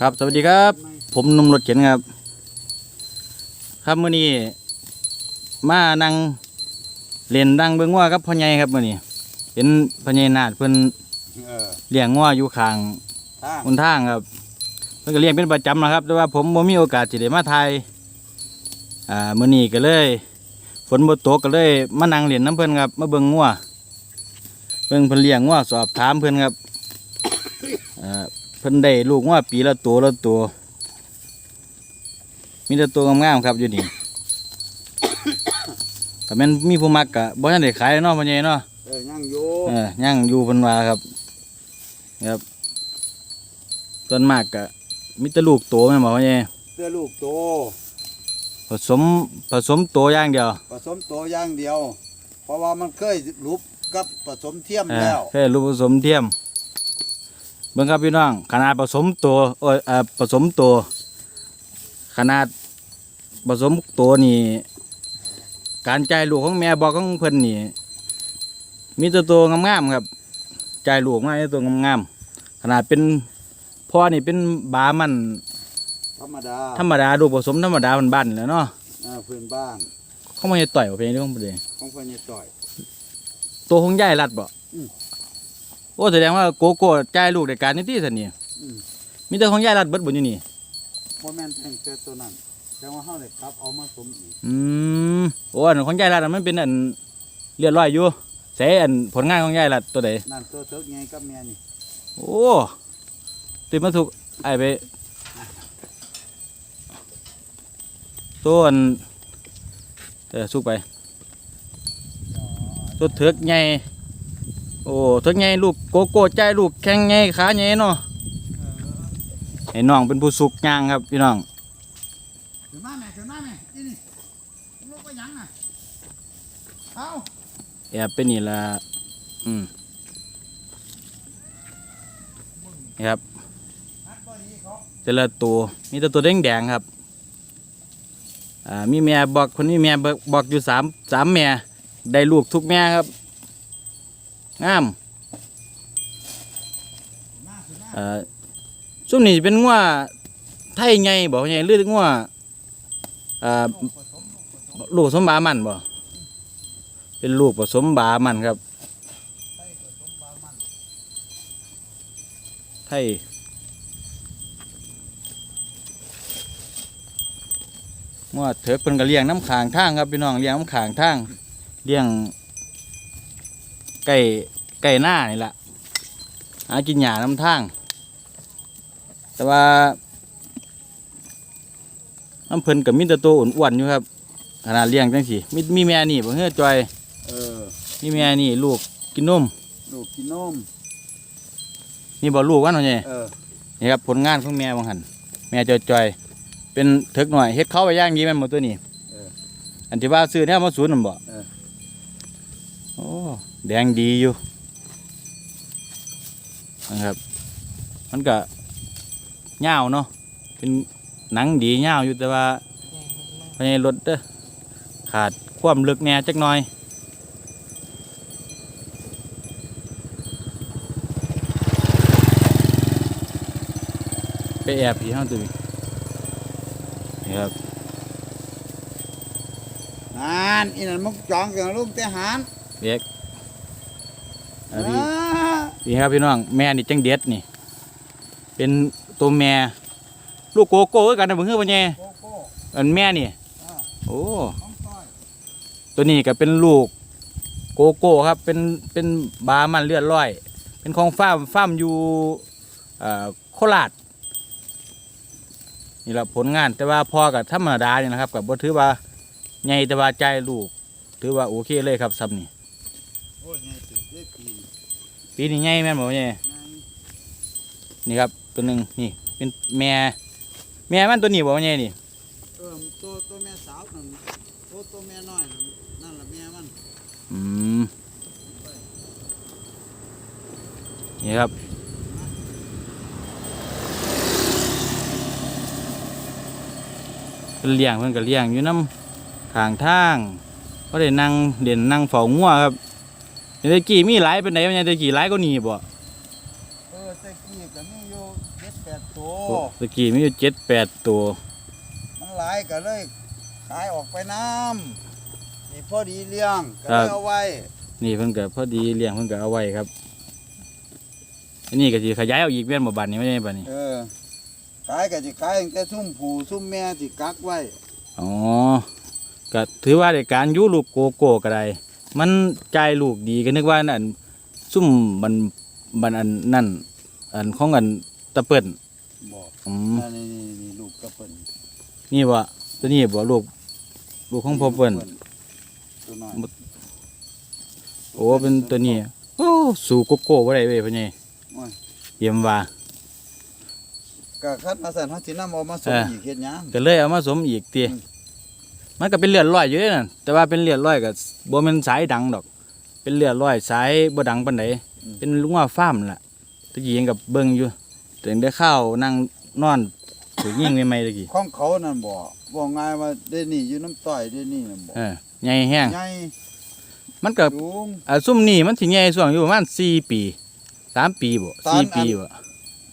ครับสวัสดีครับ ผมหนุ่มรถเข็นครับ ครับมื้อนี้มานั่งเล่นดังเบิ่งว่ากับพ่อใหญ่ครับมื้อนี้เห็นพ่อใหญ่นาดเพิ่นเออเลี้ยงงัวอยู่ข้างทางบนทางครับเพิ่นก็เลี้ยงเป็นประจำนะครับ แต่ว่าผมบ่มีโอกาสสิได้มาถ่ายอ่ามื้อนี้ก็เลย ฝนบ่ตกก็เลยมานั่งเล่นน้ำเพิ่นครับ มาเบิ่งงัวเบิ่งเพิ่นเลี้ยงงัวสอบถามเพิ่นครับอ่าเพิ่นได้ลูกงัวปีละตัวละตัว มีแต่ตัวงามๆครับอยู่นี่ก็แม่นมีผู้มักกะบ่ทันได้ขายเนาะพ่อใหญ่เนาะเออยังอยู่เออย่างอยู่เพิ่นว่าครับครับส่วนมากกะมีแต่ลูกโตแม่นบ่พ่อใหญ่เสื้อลูกโต ผสมผสมโตอย่างเดียว ผสมโตอย่างเดียว เพราะว่ามันเคยรูปกับผสมเทียมเออแล้วแค่ลูกผสมเทียม เบิ่งครับพี่น้อง ขนาดผสมโตโอ้ยเอ่อผสมโตขนาดผสมโตนี่การจ่ายลูกของแม่บอกของเพิ่นนี่มีแต่ตัวงามๆครับจ่ายลูกมาในตัวงามๆขนาดเป็นพ่อนี่เป็นบามันธรรมดาธรรมดาลูกผสมธรรมดามันบ้านๆแหล้วเนาะเออพื้นบ้านเขาไม่ได้ต่อยว่าเพลงนี้ของประเดี๋ยวของพ่อใหญ่ต่อย ตัวของยายรัดบ่อืม โอ้แสดงว่าโกโก้จ่ายลูกในการนี่ที่สันนี่อืมมีแต่ของยายรัดเบิดบนอยู่นี่ บ่แม่นแต่งแต่ตัวนั้น แต่ว่าเฮาได้กลับเอามาสมอีกอืมโอ้อันของยายรัดอันมันเป็นอันเรียบร้อยอยู่ใส่อันผลงานของยายรัดตัวใดนั่นตัวเถิกไงกับแม่นี่โอ้ติดมาถูกไอ้ไปตัวอันเออสุกไปตัวเถือกใหญ่ โอ้เถือกใหญ่ลูกโกโก้ใจายลูกแข้งใหญ่ขาใหญ่เนาะไอ้น้องเป็นผู้สุกย่างครับพี่น้องถึงมาแม่ถึงมาแม่นี่นี่ลูกไปยังอะเอาแอบเป็นนี่ละอืมนี่ครับฮัดบ่ดีเขาแต่ละตัวมีแต่ตัวแดงแดงๆครับอ่ามีแม่บอกคนนี้แม่บอกบอกอยู่สามสามแม่ได้ลูกทุกแม่ครับ งามอ่าช่วงนี้เป็นงัวไทยไงบอกไงหรืองัวอ่าลูกผสมลูกผสมลูกผสมบามันบ่เป็นลูกผสมบามันครับ ไทยงัวเถิกเป็นกระเลี้ยงน้ำขางทางครับพี่น้องเลี้ยงน้ำขางทางเลี้ยง ไก่ไก่หน้านี่แหละหากินหญ้าน้ำทาง แต่ว่าน้ำเพิ่นกับมิตรตัวอ้วนๆอยู่ครับขนาดเลี้ยงจังสิมีมีแม่นี่บ่เฮ้อจอยเออมีแม่นี่ลูกกินนมลูกกินนมนี่บ่ลูกวันเนาะไงเออนี่ครับผลงานของแม่บางหันแม่จอยๆเป็นเถิกหน่อยเฮ็ดเข้าไปย่างดีแม่นหมดตัวนี้เอออันที่ว่าซื้อเนี่ยมาศูนย์นั่นบ่เออโอ้ แดงดีอยู่นะครับ มันก็เงาวเนาะเป็นหนังดีเงาวอยู่แต่ว่าภายในรถเด้อขาดความลึกแหน่จักหน่อยไปแอบผีห้างตัวนี้นี่ครับนั่นอีนั่นมุกจองกับลูกทหารเด็ก อ่าพี่อ่าพี่ครับพี่น้องแม่นี่จังเด็ดนี่ เป็นตัวแม่ ลูกโกโก้คือกันนะเบิ่งเฮือบ่แย่โกโก้อันแม่นี่ อ่าโอ้ ของต้อยตัวนี้ก็เป็นลูกโกโก้ครับ เป็นเป็นบามันเลือดร้อย เป็นของฟาร์มฟาร์มอยู่เอ่อโคราชนี่แหละผลงานแต่ว่าพอกับธรรมดาเนี่ยนะครับกับบ่ถือว่าใหญ่แต่ว่าใจลูก ถือว่าโอเคเลยครับซ้ำนี่ โอ้ยไงเสือได้ปี ปีนี้ใหญ่แม่นบ่ใหญ่ไงนี่ครับตัวหนึ่งนี่เป็นแม่แม่มันตัวนี้บ่ใหญ่นี่เออตัวตัวแม่สาวนั่นตัวตัวแม่น้อยนั่นนั่นละแม่มันอืมนี่ครับเพิ่นเลี้ยงเพิ่นก็เลี้ยงอยู่น้ำข้างทางก็ได้นั่งเด่นนั่งเฝ้างัวครับเดี๋ ยวตะกี้มีหลายเป็นไหนมันยังตะกี้หลายก็นี่บ่เออแต่กี้ก็มีอยู่เจ็ดแปดตัวตะกี้มีอยู่เจ็ดแปดตัว มันหลายก็เลยขายออกไปน้ำนี่พอดีเลี้ยงก็เลยเอาไว้ นี่เพิ่นก็พอดีเลี้ยงเพิ่นก็เอาไว้ครับอันนี้ก็สิขยายเอาอีกเวียนบ่บาดนี้ไม่ใช่บาดนี้เออขายก็จะขายตั้งแต่ซุ่มผูซุ่มแม่ที่กักไว้อ๋อก็ถือว่าในการอยู่ลูกโกโก้ก็ได้ มันใจายลูกดีก็นึกว่านั่นซุ่มบันบันอันนั่น อันของอันตะเปิ้นบอกอืมนี่นี่นี่ลูกกระเปิ่นนี่บ่ตัวนี้บ่ลูกลูกของพ่อเปิ้นตัวน้อยโอ้เป็นตัวนี้โอ้สู่โกโก้บ่ได้เว้ยพ่อใหญ่โอ้ยเยี่ยมว่า ก็คัดมาสั่นเขาสินำเอามาส่งเอออี อีกเฮ็ดหยังก็เลยเอามาสมอีกติอืม มันก็เป็นเลือดร้อยอยู่เด้นั่นแต่ว่าเป็นเลือดร้อยก็บ่แม่นสายดังดอก เป็นเลือดร้อยสายบ่ดังปานใดเป็นลุงว่าฟาร์มล่ะตะกี้ยังกับเบิ่งอยู่แต่ยังได้ข้าวนั่งนอนถูกยิงใหม่ๆตะกี้ของเขานั่นบ่บอกง่ายว่าได้นี่อยู่น้ำต้อยได้นี่นั่นบ่เออใหญ่แฮงใหญ่มันก็สูง อ่าซุ่มนี่มันสิใหญ่ช่วงอยู่ประมาณ4ปี3ปีบ่ตอนอัน4ปีบ่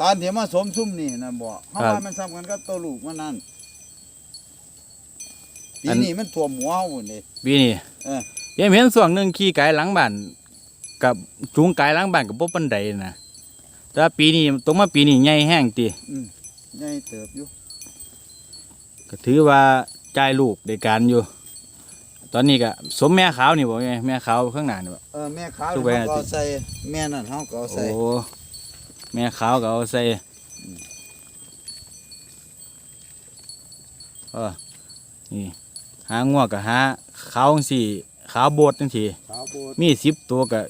ตอนที่มาสมซุ่มนี่นั่นบ่เฮาครับ ว่ามันซ้ำกันกับตัวลูกมันนั่น ปีอันนี้มันท่วมหัวเฮาพุ่นนี่ ปีนี้เออ ยังเห็นช่วงหนึงขี่ไก่หลังบ้านกับจูงไก่หลังบ้านกับบ่ปานใดนะแต่ว่าปีนี้ตรงมาปีนี้ใหญ่แห้งติใหญ่เติบอยู่ก็ถือว่าจ่ายลูกในการอยู่ ตอนนี้ก็สมแม่ขาวนี่บ่ไงแม่ขาวข้างหน้านี่บ่เออแม่ขาวทุนี่กแบรนด์เขาก็เอาใส่แม่นั่นเฮาก็เอาโอ้ใส่แม่ขาวก็เอาใส่เออนี่ หางัวก็หาขาวจังซี่ขาวโบดจังซี่ขาวโบดมี10ตัวก็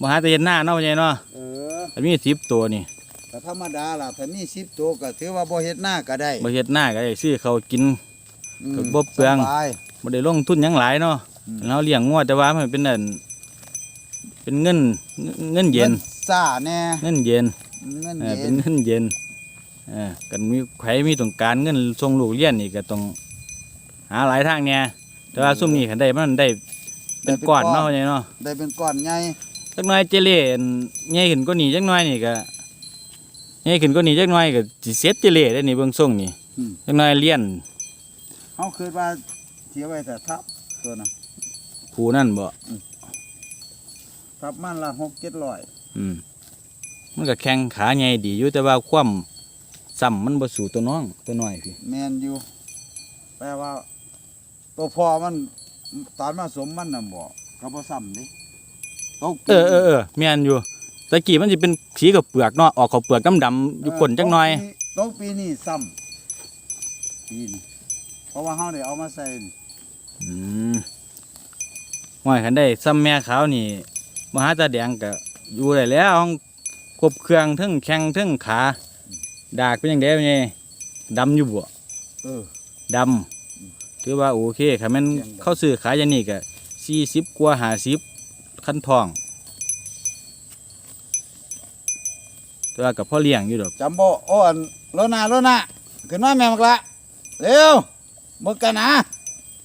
บ่หาแต่เห็นหน้าเนาะพ่อใหญ่เนาะเออถ้ามี10ตัวนี่ก็ธรรมดาล่ะถ้ามี10ตัวก็ถือว่าบ่เฮ็ดหน้าก็ได้บ่เฮ็ดหน้าก็ได้ซื้อเขาวกินอืมก็บ่เปลืองสบายบ่ได้ลงทุนหยังหลายเนาะอืมเราเลี้ยงงัวแต่ว่ามันเป็นนั่นเป็นเงินเงินเย็นงิซ่าแน่เงินเย็นเงินเออเย็เป็นนเงินเย็นเออกันมีใครมีต้องการเงินส่งลูกเรียนนี่ก็ต้อง หาหลายทางเนี่ยแต่ว่าซุ่มนี้คันได้มันได้เป็นก้อนเนาะว่าไงเนาะได้เป็นก้อนใหญ่จักหน่อยเจเล่อันใหญ่ขึ้นกว่านี้จักหน่อยนี่ก็ใหญ่ขึ้นกว่านี้จักหน่อยก็สิเสร็จเจเล่ได้นี่เบิ่งส่งนี่จักหน่อยเรียนเฮาคิดว่าเสียไว้แต่ทับตัวน่ะผู้นั่นบ่ทับมันละ6 700อืมมันก็แข็งขาใหญ่ดีอยู่แต่ว่าความซ้ำมันบ่สู่ตัวน้องตัวน้อยพี่แม่นอยู่แปลว่า ตัวพ่อมันตอนมาสมมันน่ะบ่ก็บ่ซ้ำเดิตกเออเออเออแม่นอยู่ตะกี้มันสิเป็นสีกับเปลือกเนาะออกข้าวเปลือกดำๆอยู่ก้นจักหน่อย ตกปีนี้ซ้ำปีนี้เพราะว่าเฮาได้เอามาใส่นี่อืมห้อยคันได้ซ้ำแม่ขาวนี่มหาตาแดงก็อยู่ได้แล้วห้องครบเครื่องทั้งแข้งทั้งขา ดากเป็นยังไงเป็นไงดำอยู่บ่เออดำ ถือว่าโอเคค่ะแมันยังดำเข้าซื้อขายอย่างนี้ก็สี่สิบกว่าห้าสิบขั้นทองแต่ว่ากับพ่อเลี้ยงอยู่ดอกจำบ่โอ้อันโลนาโลนาขึ้นมาแม่มักละเร็วมึกกันนะ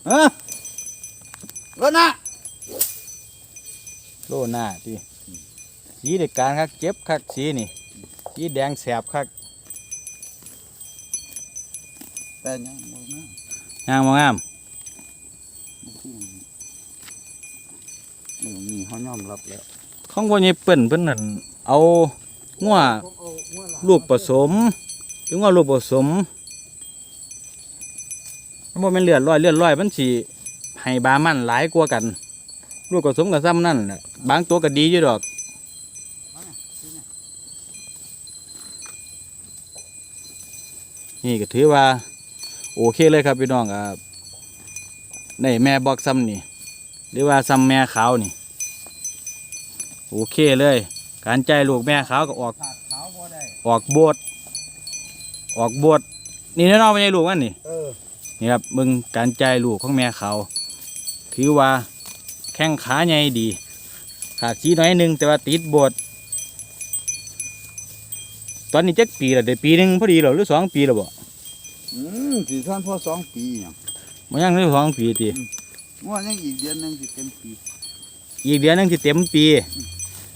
ฮะโลนาโลหน้าที่สีเด็กการคักเจ็บคักสีนี่สีแดงแสบคักแต่ยังบ่นะ งามบ่งามบ่คือเรื่องนี้เขายอมรับแล้วของพ่อใหญ่เปิ้นเพิ่นนั่นเอางัวลูกผสมหรือว่าลูกผสมมันบ่แม่นเลือดร้อยเลือดร้อยมันสิให้บามันหลายกว่ากัน ลูกผสมกับซ้ำนั่นแหละบางตัวก็ดีอยู่ดอกนี่ก็ถือว่า โอเคเลยครับพี่น้องอ่าในแม่บอกซ้ำนี่หรือว่าซ้ำแม่ขาวนี่ โอเคเลย การใจายลูกแม่ขาวก็ออกขาดขาวบ่ได้ออกโบดออกโบดนี่แน่นอนไม่ใช่ลูกมันนี่เออนี่ครับมึงการใจายลูกของแม่เขาถือว่าแข้งขาใหญ่ดี ขาดสีน้อยหนึ่งแต่ว่าติดโบดตอนนี้จักปีแล้วเดี๋ยวปีหนึ่งพอดีเหรอหรือสองปีแล้วบ่ อืมสิท่านพ่อสองปีหยังมันยังหรือสองปีตีว่ายังอีกเดือนหนึงสิเต็มปี อีกเดือนหนึงที่เต็มปี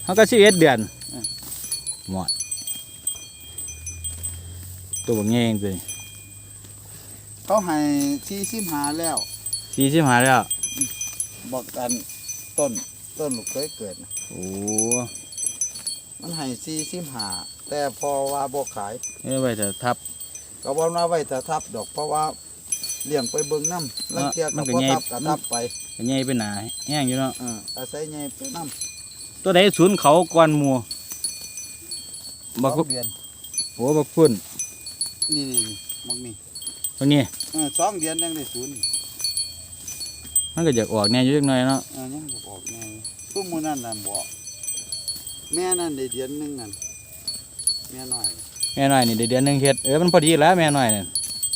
เขาก็สิบเอ็ดเดือนอืมหมดตัวบักแง่งตัวนี้เขาให้ที่สิบหาแล้วสี่สิบห้าแล้ว บอกกันต้นต้นลูกเคยเกิดนะโอ้มันให้สี่สิบหาแต่พอว่าบ่ขายเอ้ยไว้จะทับ ก็บ่นาไว้แต่ทับดอกเพราะว่าเลี้ยงไปเบิ่งน้ำลังเทียมัก็นก็บ่ใหญ่ทับก็ทับไปก็ใหญ่เป็นหนาแห้งอยู่เนาะเอออาศัยใหญ่ไปน้ตัวใดศูนย์เขาก่อนหมู่ำบักสองเดือนโอ้บักพุ่นนี่นี่นี่มักนี่ตัวนี้เออสองเดือนยังได้ศูนย์มันก็อยากออกแน่อยู่จักหน่อยเนาะเออยังบ่ออกแน่ตุ้มมือนั่นน่ะบ่แม่นั่นได้เดือนหนึงนั่นแม่น้อย แม่น้อยนี่ได้เดือนหนึงเฮ็ดเออมันพอดีแล้วแม่น้อยนี่น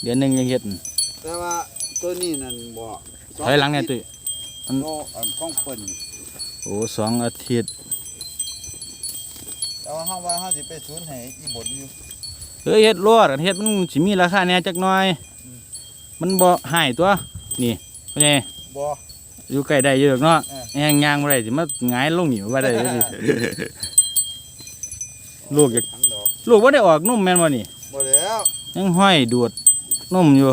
เดือนหนึงยังเฮ็ดนั่นแต่ว่าตัวนี้นั่นบ่ถอยหลังเนี่ยตุ้ยอันโตอันของเปิ้นโอ้สองอาทิตย์แต่ว่าเฮาว่าเฮาสิไปศูนย์ให้อีบนอยู่เฮ้ยเฮ็ดรอดอันเฮ็ดมันสิมีราคาแหน่จักหน่อยอืมมันบ่หายตัว นี่พ่อใหญ่บ่อยู่ใกล้ได้อยู่ดอกเนาะเออแห้งย่างบ่ได้สิมาหงายลงนี่บ่ได้เลยสิลูกอยาก ทั้งดอกลูกบ่ได้ออกนุ่มแม่นบ่นี่บ่แล้วยังห้อยดูดนุ่มอยู่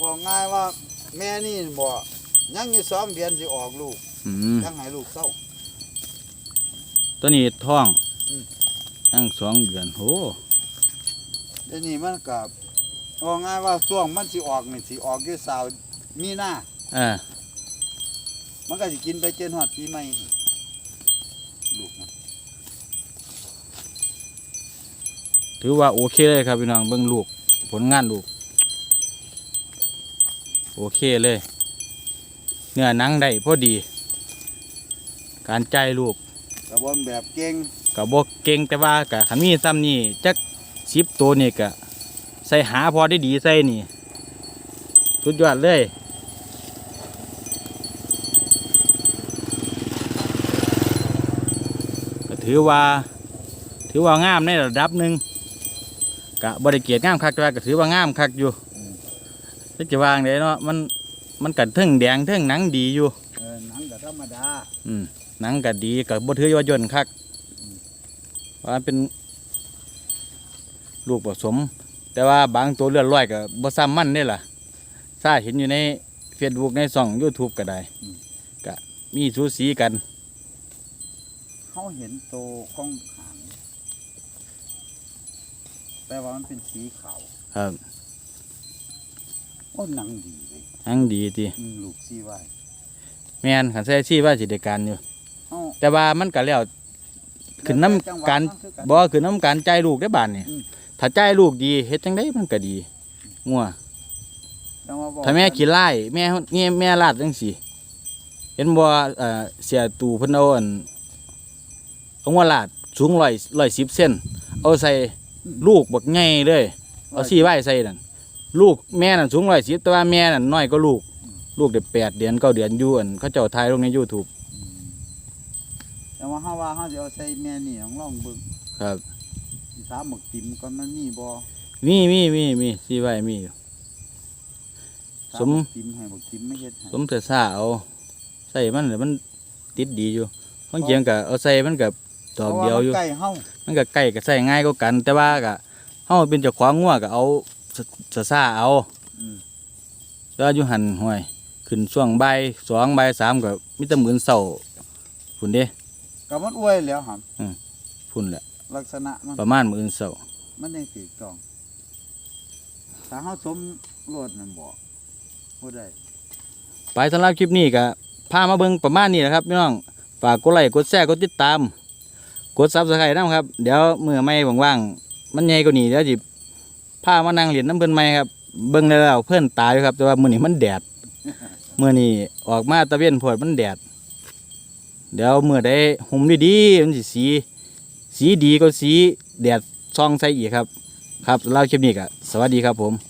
บอกง่ายว่าแม่นี่บ่ยังอยู่สองเดือนสิออกลูกอืมยังให้ลูกเศร้า ตัวนี้ท้องอืมทั้งสองเดือนโอ้เดี๋ยวนี้มันก็บอกง่ายว่าช่วงมันสิออกนี่สิออกอยู่สาวมีนาเออมันก็สิกินไปจนฮอดปีใหม่ลูกมัน ถือว่าโอเคเลยครับพี่น้องเบิ่งลูกผลงานลูก โอเคเลย เนื้อหนังได้พอดี การใจายลูกกระบวนแบบเก่งกับบกเก่งแต่ว่ากับขันมีซ้ำนี่จักสิบตัวนี่กะใส่หาพอได้ดีใส่นี่ สุดยอดเลยก็ถือว่า ถือว่างามในระดับหนึ่ง กะบริเกียรงามคักแต่ว่าก็ถือว่างามคักอยู่จะจะวางได้เนาะมันมันกัดเทิงแดงเทิงหนังดีอยู่เออหนังก็ธรรมดาอืมหนังก็ดีกับบ่ถือว่าย่นคักว่าเป็นลูกผสม แต่ว่าบางตัวเลือดร้อยก็บ่ซ้ำมันนี่ล่ะถ้าเห็นอยู่ในเฟซบุ๊กในช่อง YouTube ก็ได้ก็มีสูสีกันเขาเห็นโตของ แต่ว่ามันเป็นสีขาวครับโอ้หนังดีเลยหนังดีติอืมลูกสีไว้แม่นคันใส่ชีว่าสิได้การอยู่ เอ้า แต่ว่ามันก็แล้วขึ้นน้ำจังหวะการมันคือกันบ่ขึ้นน้ำการใจายลูกได้บานนี่อืม ถ้าใจายลูกดีเฮ็ดจังไดมันก็ดีงัวจังหวะบอกถ้าแม่ขี้ไล่แม่เงี้ยแม่ลาดจังสิเห็นบ่เอ่อเสียตูเพิ่นเอาอันเอาว่าลาดสูงร้อยร้อยสิบเซนเอาใส่ ลูกบักใหญ่เลยเอาซี่ไว้ใส่นั่นลูกแม่นั่นสูงร้อยสิบแต่ว่าแม่นั่นน้อยก็ลูก ลูกได้แปดเดือนเก้าเดือนอยู่อันเขาเจ้าถ่ายลงใน YouTube แต่ว่าเฮาว่าเฮาสิเอาใส่แม่นี่ลองลองเบิ่งครับสิถามหมึกติ่มก่อนมันมีบ่มีมีมีมีซี่ไว้มีอยู่ถาสมหกติ่มให้หมึกติ่มไม่เฮ็ดให้สมเสซ่าเอาใส่มันเดี๋ยวมันติดดีอยู่บางเกียงก็เอาใส่มันกับ ดอกเดียวอยู่ พราะามันใกล้เฮามันก็ใกล้ก็ใส่ง่ายก็กัน แต่ว่าก็เฮาเป็นเจ้าของงัวก็เอาสสะซ่าเอา อืมแล้วอยู่หันห้วย ขึ้นช่วงบ่ายสองบ่ายสามก็มีแต่หมื่นเศร้าพุ่นเด้ก็มันอวยแล้วหั่นพุ่นแหละ ลักษณะมัน ประมาณหมื่นเศร้ามันยังถูกต้อง ถ้าเฮาสมรสนั่นบ่บ่ได้ ไปสำหรับคลิปนี้ก็พามาเบิ่งประมาณนี้แหละครับพี่น้องฝากกดไลค์กดแชร์กดติดตาม กดซับสไครต์นะครับ เดี๋ยวมือไม่ว่างๆมันใหญ่กว่านี้เดี๋ยวจิพามานั่งเหรียนน้ำเพิ่นใหม่ครับ เบิ่งแล้วเพื่อนตายอยู่ครับ แต่ว่ามือนี้มันแดดมื้อนี้ออกมาตะเวนโพดมันแดด เดี๋ยวมื้อใดห่มดีๆมันสิสี สีดีก็สีแดดซองใส่อีกครับ ครับสำหรับคลิปนี้ก็สวัสดีครับผม